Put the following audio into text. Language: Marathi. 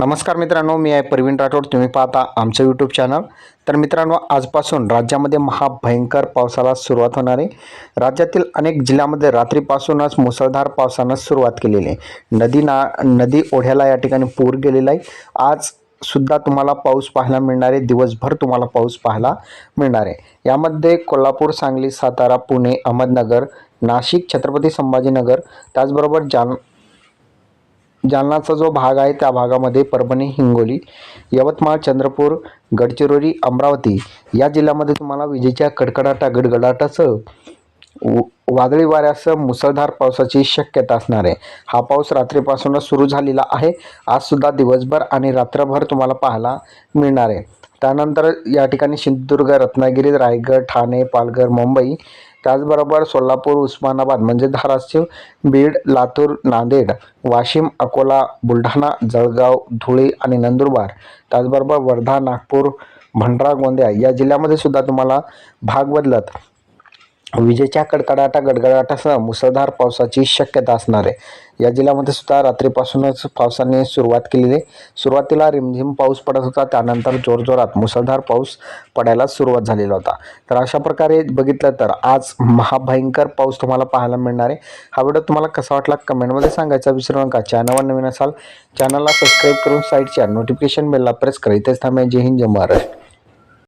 नमस्कार मित्रांनो मी आहे प्रवीण राठोड. तुम्ही पाहता आमचं यूट्यूब चॅनल तर मित्रांनो आजपासून राज्यामध्ये महाभयंकर पावसाला सुरुवात होणार आहे. राज्यातील अनेक जिल्ह्यामध्ये रात्रीपासूनच मुसळधार पावसानं सुरुवात केलेली आहे. नदी ना नदी ओढ्याला या ठिकाणी पूर गेलेला आहे. आज सुद्धा तुम्हाला पाऊस पाहायला मिळणार आहे. दिवसभर तुम्हाला पाऊस पाहायला मिळणार आहे. यामध्ये कोल्हापूर सांगली सातारा पुणे अहमदनगर नाशिक छत्रपती संभाजीनगर त्याचबरोबर जान जालनाचा जो भाग आहे त्या भागामध्ये परभणी हिंगोली यवतमाळ चंद्रपूर गडचिरोली अमरावती या जिल्ह्यामध्ये तुम्हाला विजेच्या कडकडाटा गडगडाटासह व- वादळी वाऱ्यासह मुसळधार पावसाची शक्यता असणार आहे. हा पाऊस रात्रीपासूनच सुरू झालेला आहे. आजसुद्धा दिवसभर आणि रात्रभर तुम्हाला पाहायला मिळणार आहे. त्यानंतर या ठिकाणी सिंधुदुर्ग रत्नागिरी रायगड ठाणे पालघर मुंबई त्याचबरोबर सोलापूर उस्मानाबाद म्हणजे धाराशिव बीड लातूर नांदेड वाशिम अकोला बुलढाणा जळगाव धुळे आणि नंदुरबार त्याचबरोबर वर्धा नागपूर भंडारा गोंदिया या जिल्ह्यामध्ये सुद्धा तुम्हाला भाग बदलत विजेच्या कडकडाटा गडगडाटासह मुसळधार पावसाची शक्यता असणार आहे. या जिल्ह्यामध्ये सुद्धा रात्रीपासूनच पावसाने सुरुवात केलेली आहे. सुरुवातीला रिमझिम पाऊस पडत होता त्यानंतर जोरजोरात मुसळधार पाऊस पडायला सुरुवात झालेला होता. तर अशा प्रकारे बघितलं तर आज महाभयंकर पाऊस तुम्हाला पाहायला मिळणार आहे. हा व्हिडिओ तुम्हाला कसा वाटला कमेंटमध्ये सांगायचा. विसरू नका. चॅनलवर नवीन असाल चॅनलला सबस्क्राईब करून साईडच्या नोटिफिकेशन बेलला प्रेस करा. इथेच थांबे. जय हिंद जय महाराष्ट्र.